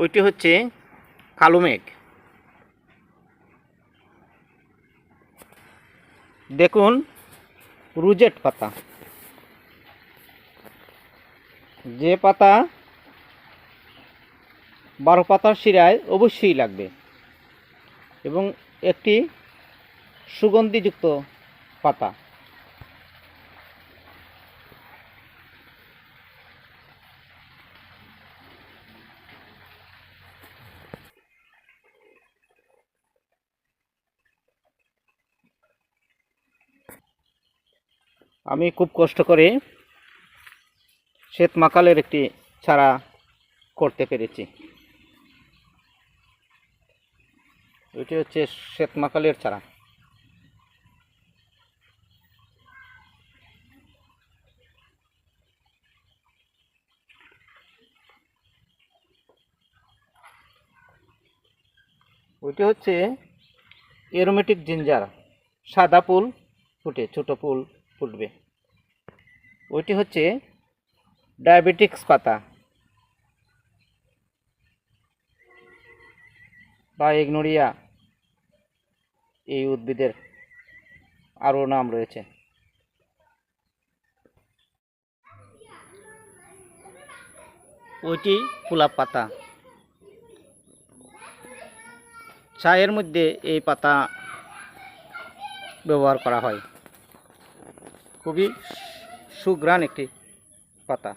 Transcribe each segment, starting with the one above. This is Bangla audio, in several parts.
ওইটি হচ্ছে কালো মেঘ। দেখুন, রুজেট পাতা। যে পাতা বারো পাতার শিরায় অবশ্যই লাগবে এবং একটি সুগন্ধিযুক্ত পাতা। আমি খুব কষ্ট করে শ্বেত মাকালের একটি ছাড়া করতে পেরেছি। এটি হচ্ছে শ্বেত মাকালের চারা। ওইটি হচ্ছে এরোমেটিক জিঞ্জার। সাদা ফুল ফুটে, ছোট ফুল ফুটবে। ওইটি হচ্ছে ডায়াবেটিক্স পাতা বা ইগনোরিয়া। এই উদ্ভিদের আরও নাম রয়েছে। ওইটি গোলাপ পাতা। চায়ের মধ্যে এই পাতা ব্যবহার করা হয়। খুবই সুগ্রাণ একটি পাতা।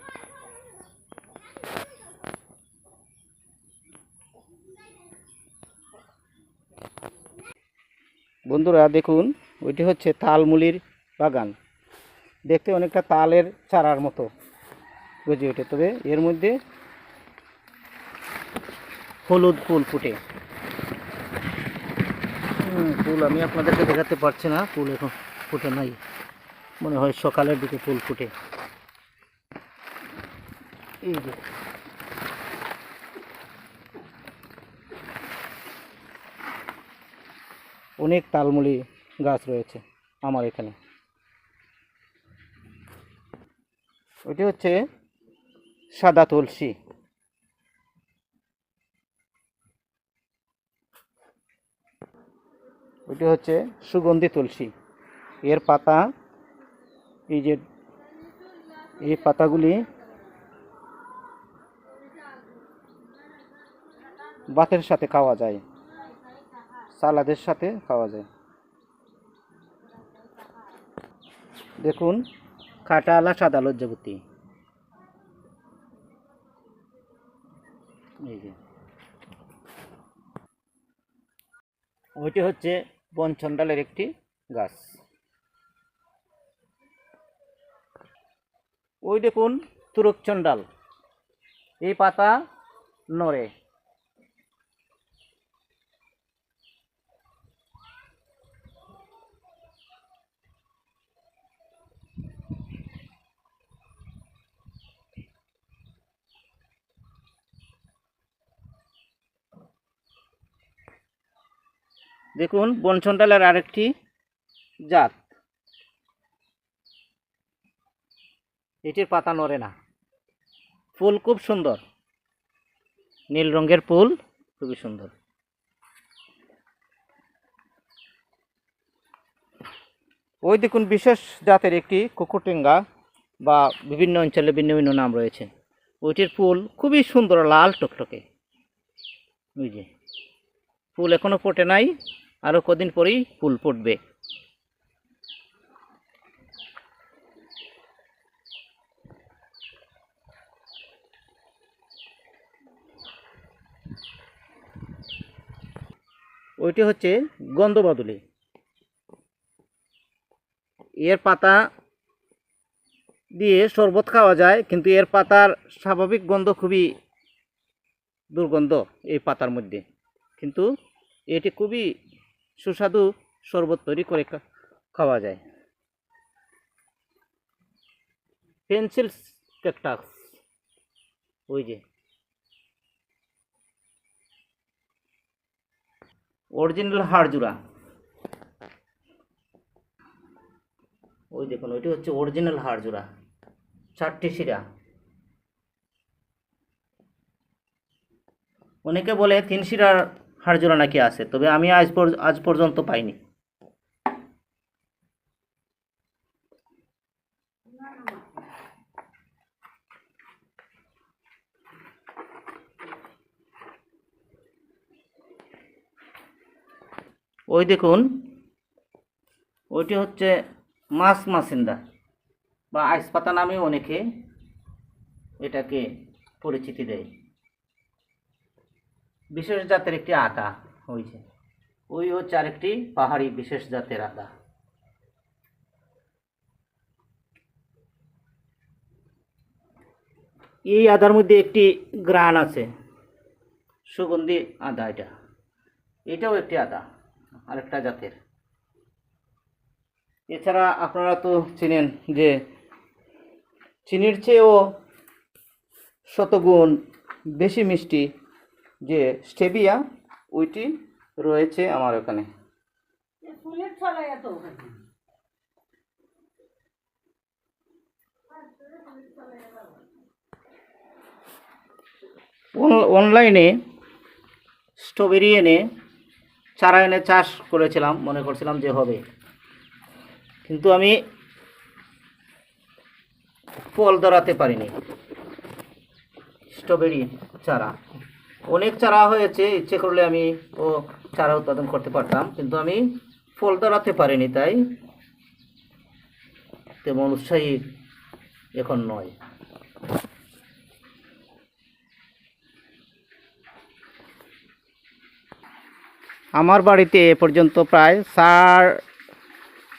বন্ধুরা, দেখুন, ওইটি হচ্ছে তালমুলির বাগান। দেখতে অনেকটা তালের চারার মতো গজে ওঠে, তবে এর মধ্যে হলুদ ফুল ফুটে। ফুল আমি আপনাদেরকে দেখাতে পারছি না, ফুল এখন ফুটে নাই। মনে হয় সকালের দিকে ফুল ফুটে। এই যে। অনেক তালমুলি গাছ রয়েছে আমার এখানে। ওইটি হচ্ছে সাদা তুলসী। ওইটি হচ্ছে সুগন্ধি তুলসী। এর পাতা এই যে, এই পাতাগুলি ভাতের সাথে খাওয়া যায়, সালাদের সাথে খাওয়া যায়। দেখুন কাটালা সাদা লজ্জাবতী। এই যে। ওইটি হচ্ছে বনচন্ডালের একটি গাছ। ওই দেখুন তুরকচন্ডাল এই পাতা নড়ে। দেখুন বনচন্ডালের আরেকটি জাত। এটির পাতা নড়ে না। ফুল খুব সুন্দর। নীল রঙের ফুল খুবই সুন্দর। ওই দেখুন, বিশেষ জাতের একটি কুকুরটেঙ্গা বা বিভিন্ন অঞ্চলে ভিন্ন ভিন্ন নাম রয়েছে। ওইটির ফুল খুবই সুন্দর, লাল টকটকে। যে, ফুল এখনও ফোটে নাই আরও কদিন পরেই ফুল ফুটবে। ওইটি হচ্ছে গন্ধবাদুলি। এর পাতা দিয়ে শরবত খাওয়া যায়, কিন্তু এর পাতার স্বাভাবিক গন্ধ খুবই দুর্গন্ধ এই পাতার মধ্যে। কিন্তু এটি খুবই সুস্বাদু শরবত তৈরি করে খাওয়া যায়। পেন্সিল ক্যাকটাস ওই যে অরিজিনাল হাড়জুরা ওই দেখুন, ওইটি হচ্ছে অরিজিনাল হাড়জুরা চারটি শিরা। অনেকে বলে তিন শিরার হাড়জোড়া নাকি আছে, তবে আমি আজ আজ পর্যন্ত পাইনি। ওই দেখুন, ওইটি হচ্ছে মাছ মাসিন্দা বা আইস পাতা নামে অনেকে এটাকে পরিচিতি দেয়। বিশেষ জাতের একটি আদা হয়েছে। ওই হচ্ছে আরেকটি পাহাড়ি বিশেষ জাতের আদা এই আদার মধ্যে একটি গ্রান আছে, সুগন্ধি আদা এটা। এটাও একটি আদা। আরেকটা জাতের। এছাড়া আপনারা তো চিনেন যে চিনির চেয়েও শতগুণ বেশি মিষ্টি যে স্টেবিয়া ওইটি রয়েছে আমার ওখানে। অনলাইনে স্ট্রবেরি এনে চারা এনে চাষ করেছিলাম, মনে করছিলাম যে হবে। কিন্তু আমি ফল ধরাতে পারিনি। স্ট্রবেরি চারা। অনেক চারা হয়েছে, ইচ্ছে করলে আমি ও চারা উৎপাদন করতে পারতাম, কিন্তু আমি ফল ধরাতে পারিনি, তাই তেমন উৎসাহী এখন নয়। আমার বাড়িতে এ পর্যন্ত প্রায় চার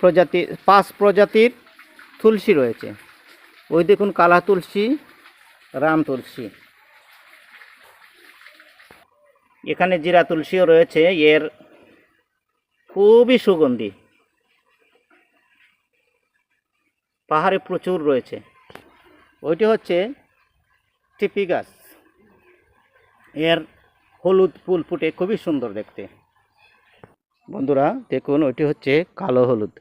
প্রজাতি, পাঁচ প্রজাতির তুলসী রয়েছে। ওই দেখুন কালা তুলসী, রাম তুলসী। এখানে জিরা তুলসীও রয়েছে, এর খুবই সুগন্ধি। পাহাড়ে প্রচুর রয়েছে। ওইটি হচ্ছে টিপি গাছ। এর হলুদ ফুল ফুটে, খুবই সুন্দর দেখতে। বন্ধুরা, দেখুন, ওইটি হচ্ছে কালো হলুদ।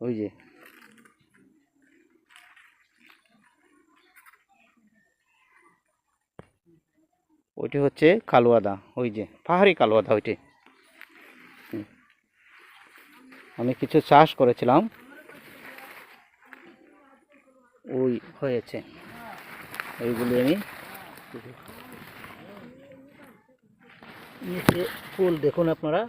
ওই যে। ওইটি হচ্ছে কালো আদা ওই যে, পাহাড়ি কালো আদা ওইটি। আমি কিছু চাষ করেছিলাম। ওই হয়েছে। ওইগুলি আমি ফুল দেখুন আপনারা।